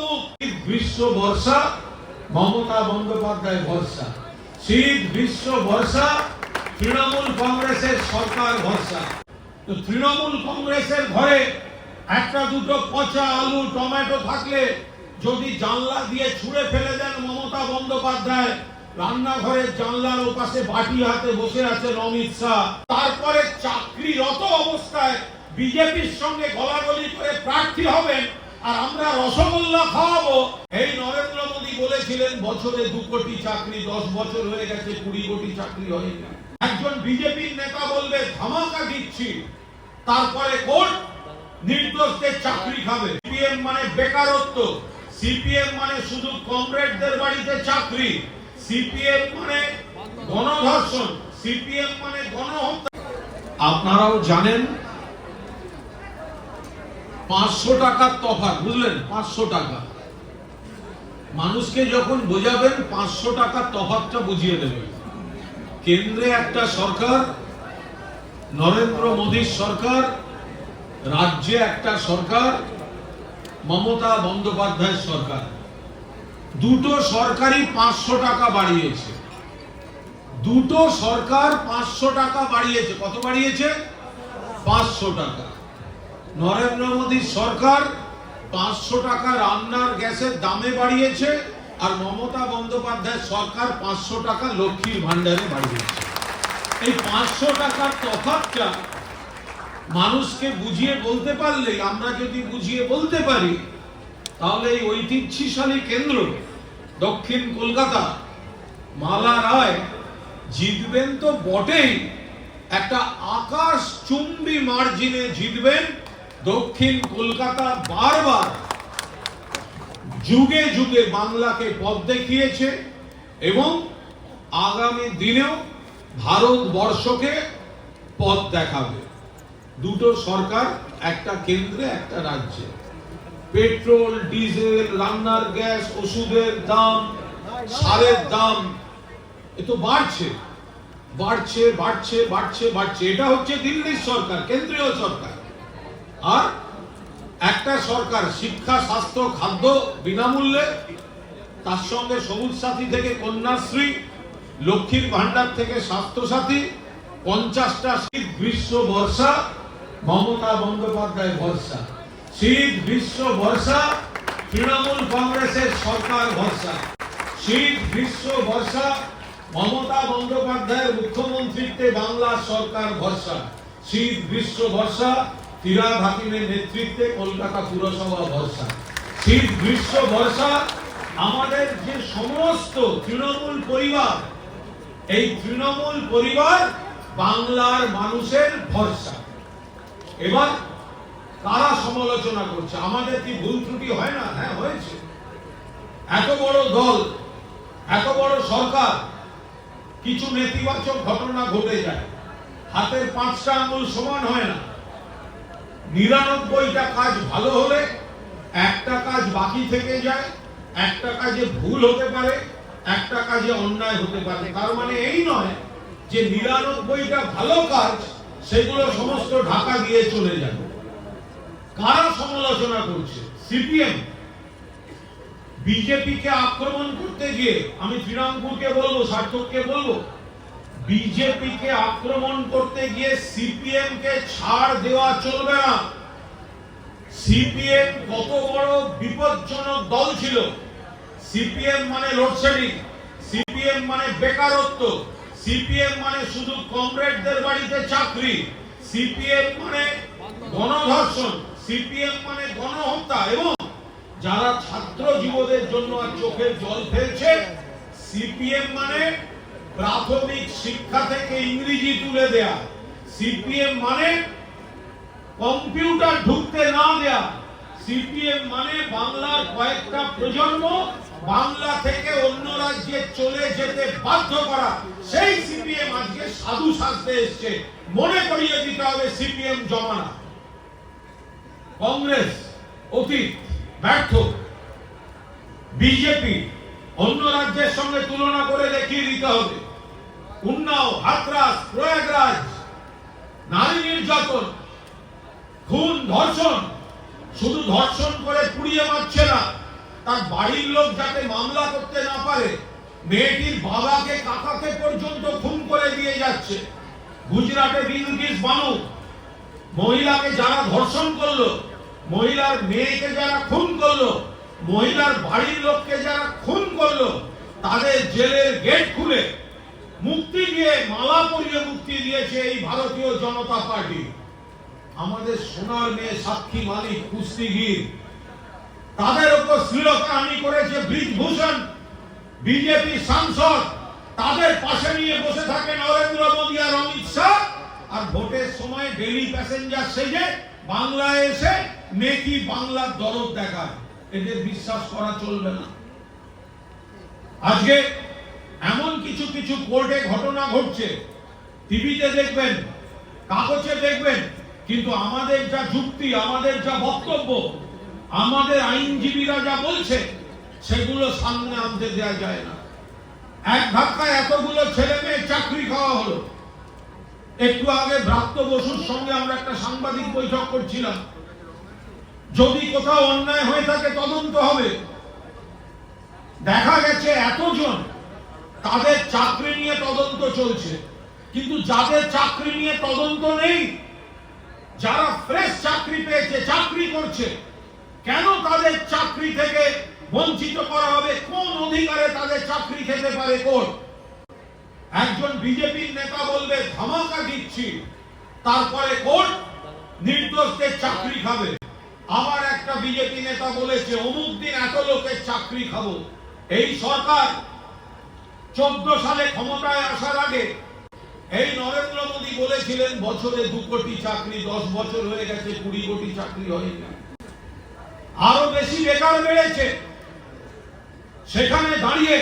মুখ গ্রীষ্ম বর্ষা? মমতা বন্দ্যোপাধ্যায় ভরসা শীত বর্ষা, তৃণমূল কংগ্রেসের সরকার তো তৃণমূল কংগ্রেসের ঘরে একটা দুটো পচা আলু, টমেটো থাকলে যদি জানলা দিয়ে ছুঁড়ে ফেলে দেন মমতা বন্দ্যোপাধ্যায় রান্নাঘরের জানলার ওপাশে বাটি হাতে বসে আছেন অমিত শাহ। তারপরে চাকরিরত অবস্থায় বিজেপির সঙ্গে গলাগলি করে প্রার্থী হবেন আর আমরা রসগোল্লা খাওয়াবো। এই নরেন্দ্র মোদী বলেছিলেন, বছরে দু কোটি চাকরি, দশ বছর হয়ে গেছে, কুড়ি কোটি চাকরি হয়নি একজন বিজেপির নেতা বলবে, ধামাকা দিচ্ছি। তারপরে কোর্ট চাকরি খাবে। সিপিএম মানে বেকারত্ব। সিপিএম মানে শুধু কমরেডদের বাড়িতে চাকরি। সিপিএম মানে গণধর্ষণ। সিপিএম মানে গণহত্যা। আপনারাও জানেন পাঁচশো টাকার তফাৎ, বুঝলেন? পাঁচশো টাকা। মানুষকে যখন বোঝাবেন, পাঁচশো টাকার তফাৎটা বুঝিয়ে দেবেন। কেন্দ্রে একটা সরকার, নরেন্দ্র মোদীর সরকার, রাজ্যে একটা সরকার, মমতা বন্দ্যোপাধ্যায়ের সরকার। দুটো সরকারই পাঁচশো টাকা বাড়িয়েছে। দুটো সরকার পাঁচশো টাকা বাড়িয়েছে। কত বাড়িয়েছে? পাঁচশো টাকা। নরেন্দ্র মোদীর সরকার পাঁচশো টাকা রান্নার গ্যাসের দামে বাড়িয়েছে আর মমতা বন্দ্যোপাধ্যায় সরকার পাঁচশো টাকা লক্ষ্মীর ভান্ডারে বাড়িয়েছে। এই পাঁচশো টাকার তফাৎটা মানুষকে বুঝিয়ে বলতে পারলেই আমরা যদি বুঝিয়ে বলতে পারি, তাহলে এই ঐতিহ্যশালী কেন্দ্র দক্ষিণ কলকাতা, মালা রায় জিতবেন তো বটেই, একটা আকাশ চুম্বি মার্জিনে জিতবেন দক্ষিণ কলকাতা বারবার যুগে যুগে বাংলাকে পথ দেখিয়েছে এবং আগামী দিনেও ভারতবর্ষকে পথ দেখাবে। দুটো সরকার, একটা কেন্দ্রে, একটা রাজ্যে। পেট্রোল, ডিজেল, রান্নার গ্যাস, ওষুধের দাম, সারের দাম, এ তো বাড়ছে। বাড়ছে বাড়ছে বাড়ছে বাড়ছে। এটা হচ্ছে দিল্লির সরকার, কেন্দ্রীয় সরকার। আর একটা সরকার, শিক্ষা, স্বাস্থ্য, খাদ্য বিনামূল্যে, তার সঙ্গে সবুজ সাথী থেকে কন্যাশ্রী, লক্ষ্মীর ভান্ডার থেকে স্বাস্থ্য সাথী পঞ্চাশটা শীত গ্রীষ্ম বর্ষা, মমতা বন্দ্যোপাধ্যায় ভরসা শীত গ্রীষ্ম বর্ষা, তৃণমূল কংগ্রেসের সরকার ভরসা শীত গ্রীষ্ম বর্ষা, মমতা বন্দ্যোপাধ্যায়ের মুখ্যমন্ত্রীত্বে বাংলার সরকার ভরসা শীত গ্রীষ্ম বর্ষা ফিরাদ হাকিমের নেতৃত্বে কলকাতা পুরসভা ভরসা। শীত, গ্রীষ্ম, বর্ষা, আমাদের যে সমস্ত তৃণমূল পরিবার, এই তৃণমূল পরিবার বাংলার মানুষের ভরসা। এবার কারা সমালোচনা করছে, আমাদের কি ভুল ত্রুটি হয় না? হ্যাঁ হয়েছে। এত বড় দল, এত বড় সরকার, কিছু নেতিবাচক ঘটনা ঘটে যায়। হাতের পাঁচটা আঙুল সমান হয় না। নিরানব্বইটা কাজ ভালো হলে একটা কাজ বাকি থেকে যায়, একটা কাজে ভুল হতে পারে, একটা কাজে অন্যায় হতে পারে। তার মানে এই নয় যে নিরানব্বইটা ভালো কাজ, সেগুলো সমস্ত ঢাকা দিয়ে চলে যাবে। কারা সমালোচনা করছে? সিপিএম। বিজেপিকে আক্রমণ করতে গিয়ে আমি শ্রীরামপুরকে বলব, সার্থককে বলব বিজেপিকে আক্রমণ করতে গিয়ে সিপিএম কে ছাড় দেওয়া চলবে না। সিপিএম কত বড় বিপজ্জনক দল ছিল। সিপিএম মানে লোডশেডিং, সিপিএম মানে বেকারত্ব, সিপিএম মানে শুধু কমরেডদের বাড়িতে চাকরি, সিপিএম মানে গণধর্ষণ, সিপিএম মানে গণহত্যা এবং যারা ছাত্র যুবদের জন্য আর চোখের জল ফেলছে, সিপিএম মানে প্রাথমিক শিক্ষা থেকে ইংরেজি তুলে দেয়া। সিপিএম মানে কম্পিউটার ঢুকতে না দেয়া। সিপিএম মানে বাংলার কয়েকটা প্রজন্ম বাংলা থেকে অন্য রাজ্যে চলে যেতে বাধ্য করা। সেই সিপিএম আজকে সাধু সাজতে এসছে। মনে করিয়ে দিতে হবে সিপিএম জমানা। কংগ্রেস, অতীত, ব্যর্থ। বিজেপি, অন্য রাজ্যের সঙ্গে তুলনা করে দেখিয়ে দিতে হবে। উন্নাও হাতরাস, প্রয়াগরাজ, নারী নির্যাতন, খুন, ধর্ষণ, শুধু ধর্ষণ করে পুড়িয়ে মারছে না, তার বাড়ির লোক যাতে মামলা করতে না পারে, মেয়েটির বাবাকে কাকাকে পর্যন্ত খুন করে দিয়ে যাচ্ছে। গুজরাটে বিলকিস বানু, মহিলাকে যারা ধর্ষণ করল, মহিলার মেয়েকে যারা খুন করল, মহিলার বাড়ির লোককে যারা খুন করল, তাদের জেলের গেট খুলে মুক্তি দিয়ে মালা পরিয়ে মুক্তি এই ভারতীয় জনতা পার্টি। আমাদের সোনার মেয়ে সাক্ষী মালিক, কুস্তিগির। তাদের উপর শ্লীলতাহানি করেছে ব্রিজভূষণ। বিজেপি সাংসদ, তাদের পাশে নিয়ে বসে থাকে নরেন্দ্র মোদী আর অমিত শাহ। আর ভোটের সময় ডেলি প্যাসেঞ্জার সেজে বাংলায় এসে মেকি বাংলার দরদ দেখায়। এদের বিশ্বাস করা চলবে না। আজকে এমন কিছু কিছু কোর্টে ঘটনা ঘটছে। টিভিতে দেখবেন, কাগজে দেখবেন, কিন্তু আমাদের যা যুক্তি, আমাদের যা বক্তব্য, আমাদের আইনজীবীরা যা বলছে, সেগুলো সামনে আনতে দেওয়া যায় না। এক ধাক্কায় এতগুলো ছেলে মেয়ে চাকরি খাওয়া হলো। একটু আগে ভ্রাত্য বসুর সঙ্গে আমরা একটা সাংবাদিক বৈঠক করছিলাম। যদি কোথাও অন্যায় হয়ে থাকে, তদন্ত হবে। দেখা গেছে এতজন, তাদের চাকরি নিয়ে তদন্ত চলছে। কিন্তু যাদের চাকরি নিয়ে তদন্ত নেই, যারা ফ্রেশ চাকরি পেয়েছে, চাকরি করছে, কেন তাদের চাকরি থেকে বঞ্চিত করা হবে? কোন অধিকারে তাদের চাকরি খেতে পারে কোর্ট একজন বিজেপির নেতা বলবে, ধামাকা দিচ্ছি। তারপরে কোর্ট নির্দোষদের চাকরি খাবে? আবার একটা বিজেপি নেতা বলেছে, অমুক দিন এত লোকের চাকরি খাব। এই সরকার চোদ্দ সালে ক্ষমতায় আসার আগে এই নরেন্দ্র মোদী বলেছিলেন, বছরে দু কোটি চাকরি, দশ বছর হয়ে গেছে, কুড়ি কোটি চাকরি হয়নি আরও বেশি বেকার বেড়েছে। সেখানে দাঁড়িয়ে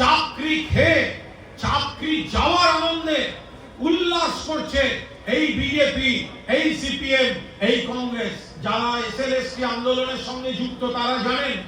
চাকরি খেয়ে, চাকরি যাওয়ার আনন্দে উল্লাস করছে এই বিজেপি এই সিপিএম এই কংগ্রেস। যারা এস এসএলএসটি আন্দোলনের সঙ্গে যুক্ত, তারা জানেন,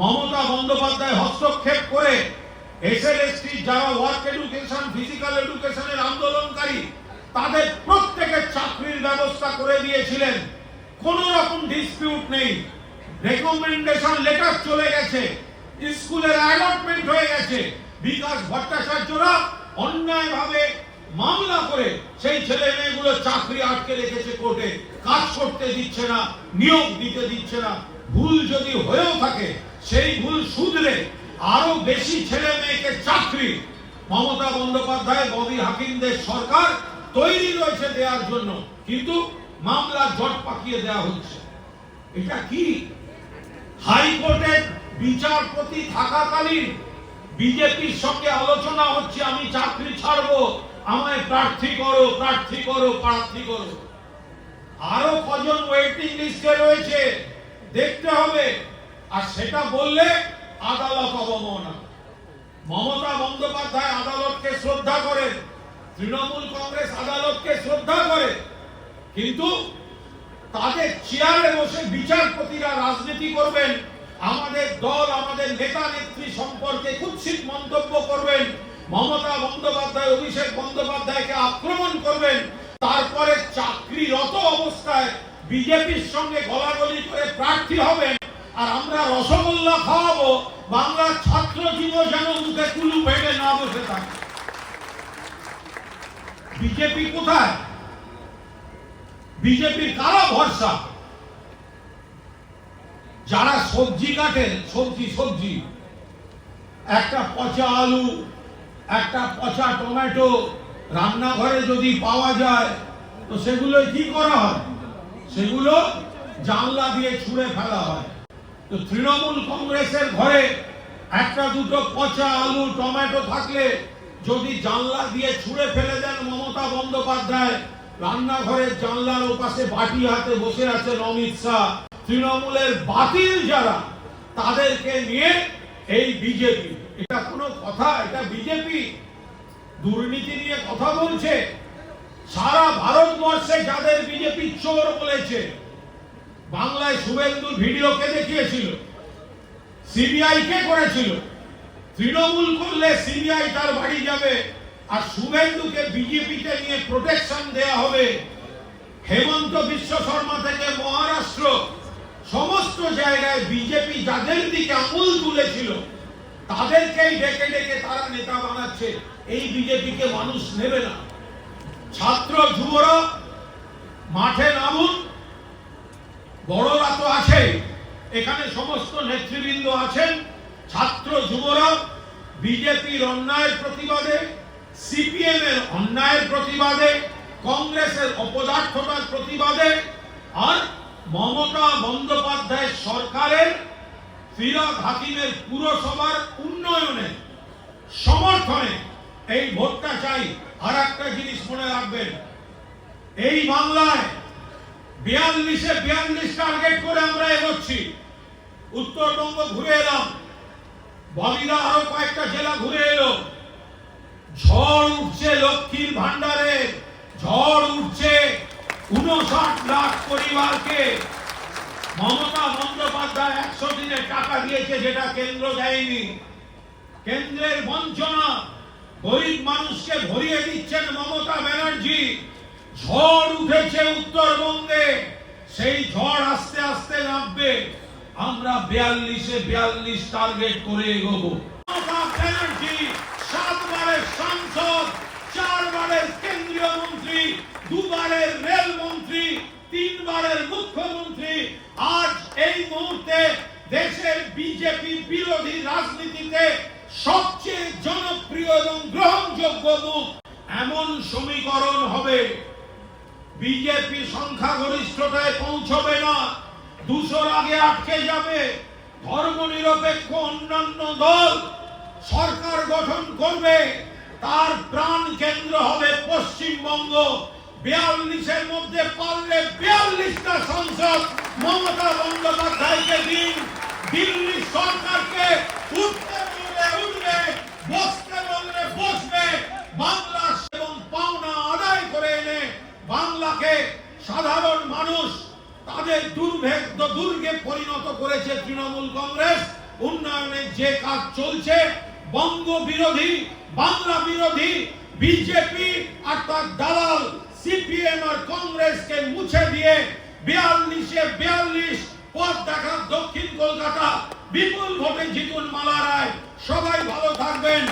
মমতা বন্দ্যোপাধ্যায় হস্তক্ষেপ করে এসএলএসটি যারা ওয়ার্ক এডুকেশন তাদের প্রত্যেকের চাকরির ব্যবস্থা করে দিয়েছিলেন। কোন রকম ডিসপিউট নেই। রেকমেন্ডেশন লেটার চলে গেছে। স্কুলের অ্যালটমেন্ট হয়ে গেছে। বিকাশ ভট্টাচার্যরা অন্যায়ভাবে মামলা করে সেই ছেলে মেয়েগুলো চাকরি আটকে রেখেছে কোর্টে। কাজ করতে দিচ্ছে না, নিয়োগ দিতে দিচ্ছে না। ভুল যদি হয়েও থাকে, সেই ভুল শুধরে আরও বেশি ছেলে মেয়েকে চাকরি। মমতা বন্দ্যোপাধ্যায়, ববি হাকিমদের সরকার তৈরি রয়েছে দেওয়ার জন্য, কিন্তু মামলা জট পাকিয়ে দেওয়া হচ্ছে। এটা কি? হাইকোর্টের বিচারপতি থাকাকালীন বিজেপির সঙ্গে আলোচনা হচ্ছে, আমি চাকরি ছাড়বো, আমায় প্রার্থী করো প্রার্থী করো প্রার্থী করো। আরও কজন ওয়েটিং লিস্টে রয়েছে, দেখতে হবে। আর সেটা বললে আদালত অবমাননা। মমতা বন্দ্যোপাধ্যায় আদালতকে শ্রদ্ধা করেন। তৃণমূল কংগ্রেস আদালতকে শ্রদ্ধা করে, কিন্তু তাদের চেয়ারে বসে বিচারপতিরা রাজনীতি করবেন, আমাদের দল, আমাদের নেতা, নেত্রী সম্পর্কে কুৎসিত মন্তব্য করবেন, মমতা বন্দ্যোপাধ্যায়, অভিষেক বন্দ্যোপাধ্যায়কে আক্রমণ করবেন, তারপরে চাকরিরত অবস্থায় বিজেপির সঙ্গে গলাগলি করে প্রার্থী হবেন, আর আমরা রসগোল্লা খাওয়াবো, বাংলার ছাত্র যুব যেন মুখে কুলু ভেঙে না বসে থাকে। বিজেপি কোথায়? বিজেপির কারা ভরসা? যারা সবজি কাটেন সবজি সবজি। একটা পচা আলু, একটা পচা টমেটো রান্নাঘরে যদি পাওয়া যায়, তো সেগুলো কি করা হয়? সেগুলো জানলা দিয়ে ছুঁড়ে ফেলা হয়। তো তৃণমূল কংগ্রেসের ঘরে একটা দুটো পচা আলু, টমেটো থাকলে যদি জানলা দিয়ে ছুঁড়ে ফেলে দেন মমতা বন্দ্যোপাধ্যায় রান্নাঘরের জানলার ওপাশে বাটি হাতে বসে আছেন অমিত শাহ। তৃণমূলের বাতিল যারা, তাদেরকে নিয়ে এই বিজেপি। এটা কোনো কথা, এটা বিজেপি। দুর্নীতি নিয়ে কথা বলছে। সারা ভারতবর্ষে যাদের বিজেপি চোর বলেছে, বাংলায় শুভেন্দু ভিডিও কে দেখিয়েছিল? সিবিআই কে করেছিল? তৃণমূল করলে সিবিআই তার বাড়ি যাবে। আর শুভেন্দুকে বিজেপিতে নিয়ে প্রোটেকশন দেয়া হবে। হেমন্ত বিশ্ব শর্মা থেকে মহারাষ্ট্র। সমস্ত জায়গায় বিজেপি যাদের দিকে আঙুল তুলেছিল, তাদেরকেই ডেকে ডেকে তারা নেতা বানাচ্ছে। এই বিজেপিকে মানুষ নেবে না। ছাত্র যুবরা, মাঠে নামুন। বড়রা তো আছে। এখানে সমস্ত নেতৃবৃন্দ আছেন। ছাত্র যুবরা, বিজেপির অন্যায়ের প্রতিবাদে সিপিএম এর অন্যায়ের প্রতিবাদে, কংগ্রেসের অপদার্থতার প্রতিবাদে, আর মমতা বন্দ্যোপাধ্যায় সরকারের ফিরাদ হাকিমের পুরসভার উন্নয়নে সমর্থনে এই ভোটটা চাই। আর একটা জিনিস মনে রাখবেন, এই বাংলায় বিয়াল্লিশে বিয়াল্লিশ টার্গেট করে আমরা এগোচ্ছি। উত্তরবঙ্গ ঘুরে এলাম ববিরা আরও কয়েকটা জেলা ঘুরে এলো। ঝড় উঠছে লক্ষ্মীর ভান্ডারে ঝড় উঠছে উনষাট লাখ পরিবারকে। মমতা বন্দ্যোপাধ্যায় একশো দিনে টাকা দিয়েছে যেটা কেন্দ্র দেয়নি। কেন্দ্রের বঞ্চনা, গরিব মানুষকে ভরিয়ে দিচ্ছেন মমতা ব্যানার্জি। ঝড় উঠেছে উত্তরবঙ্গে, সেই ঝড় আস্তে আস্তে নামবে। আমরা বিয়াল্লিশে বিয়াল্লিশ টার্গেট করে এগোবো। মমতা ব্যানার্জি সাতবারের সাংসদ চারবারের কেন্দ্রীয় মন্ত্রী দুবারের রেল মন্ত্রী তিনবারের মুখ্যমন্ত্রী। আজ এই মুহূর্তে দেশের বিজেপি বিরোধী রাজনীতিতে সবচেয়ে জনপ্রিয় এবং গ্রহণযোগ্য মুখ এমন সমীকরণ হবে। বিজেপি সংখ্যাগরিষ্ঠতায় পৌঁছবে না, দুশোর আগে আটকে যাবে। ধর্মনিরপেক্ষ অন্যান্য দল সরকার গঠন করবে, তার প্রাণ কেন্দ্র হবে পশ্চিমবঙ্গ। বিয়াল্লিশের মধ্যে পারলে বিয়াল্লিশটা সংসদ মমতা বন্দ্যোপাধ্যায়কে দিন। দিল্লি সরকারকে উঠতে বললে উঠবে, বসতে বললে বসবে, বাংলা এবং পাওনা আদায় করে এনে বাংলাকে সাধারণ মানুষ, তাদের দুর্ভেদ্য দুর্গে পরিণত করেছে তৃণমূল কংগ্রেস। উন্নয়নের যে কাজ চলছে বঙ্গ বিরোধী বাংলা বিরোধী বিজেপি আর তার দালাল সিপিএম আর কংগ্রেসকে মুছে দিয়ে বিয়াল্লিশে বিয়াল্লিশ পথ দেখা দক্ষিণ কলকাতা। বিপুল ভোটে জিতুন মালা রায় সবাই ভালো থাকবেন।